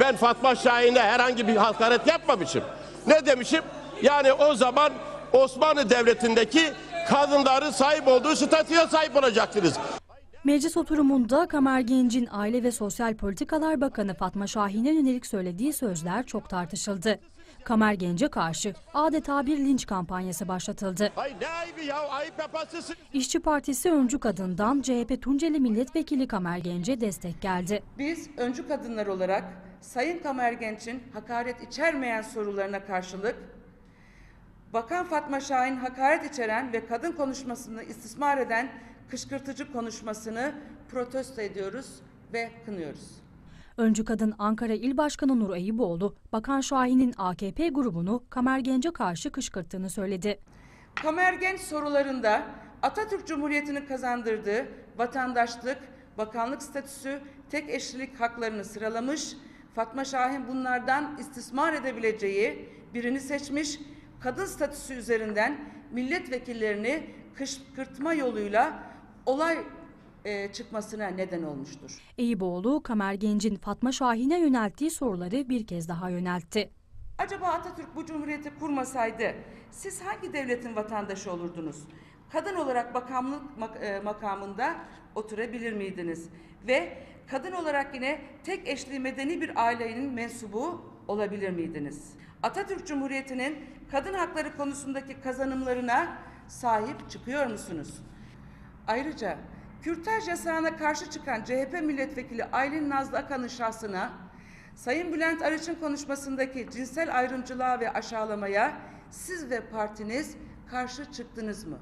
Ben Fatma Şahin'e herhangi bir hakaret yapmamışım. Ne demişim? Yani o zaman Osmanlı Devleti'ndeki kadınların sahip olduğu statüye sahip olacaksınız. Meclis oturumunda Kamer Genç'in Aile ve Sosyal Politikalar Bakanı Fatma Şahin'e yönelik söylediği sözler çok tartışıldı. Kamer Genç'e karşı adeta bir linç kampanyası başlatıldı. Ay ne ayıbı ya ayıp yaparsınız. İşçi Partisi öncü kadından CHP Tunceli Milletvekili Kamer Genç'e destek geldi. Biz öncü kadınlar olarak Sayın Kamer Genç'in hakaret içermeyen sorularına karşılık Bakan Fatma Şahin hakaret içeren ve kadın konuşmasını istismar eden kışkırtıcı konuşmasını protesto ediyoruz ve kınıyoruz. Öncü kadın Ankara İl Başkanı Nur Eyüboğlu, Bakan Şahin'in AKP grubunu Kamer Genç'e karşı kışkırttığını söyledi. Kamer Genç sorularında Atatürk Cumhuriyeti'nin kazandırdığı vatandaşlık, bakanlık statüsü, tek eşlilik haklarını sıralamış, Fatma Şahin bunlardan istismar edebileceği birini seçmiş, kadın statüsü üzerinden milletvekillerini kışkırtma yoluyla olay e, çıkmasına neden olmuştur. Eyüboğlu, Kamer Genç'in Fatma Şahin'e yönelttiği soruları bir kez daha yöneltti. Acaba Atatürk bu cumhuriyeti kurmasaydı siz hangi devletin vatandaşı olurdunuz? Kadın olarak bakanlık e, makamında oturabilir miydiniz? Ve kadın olarak yine tek eşli medeni bir ailenin mensubu olabilir miydiniz? Atatürk Cumhuriyeti'nin kadın hakları konusundaki kazanımlarına sahip çıkıyor musunuz? Ayrıca kürtaj yasağına karşı çıkan CHP milletvekili Aylin Nazlı Akan'ın şahsına Sayın Bülent Arıç'ın konuşmasındaki cinsel ayrımcılığa ve aşağılamaya siz ve partiniz karşı çıktınız mı?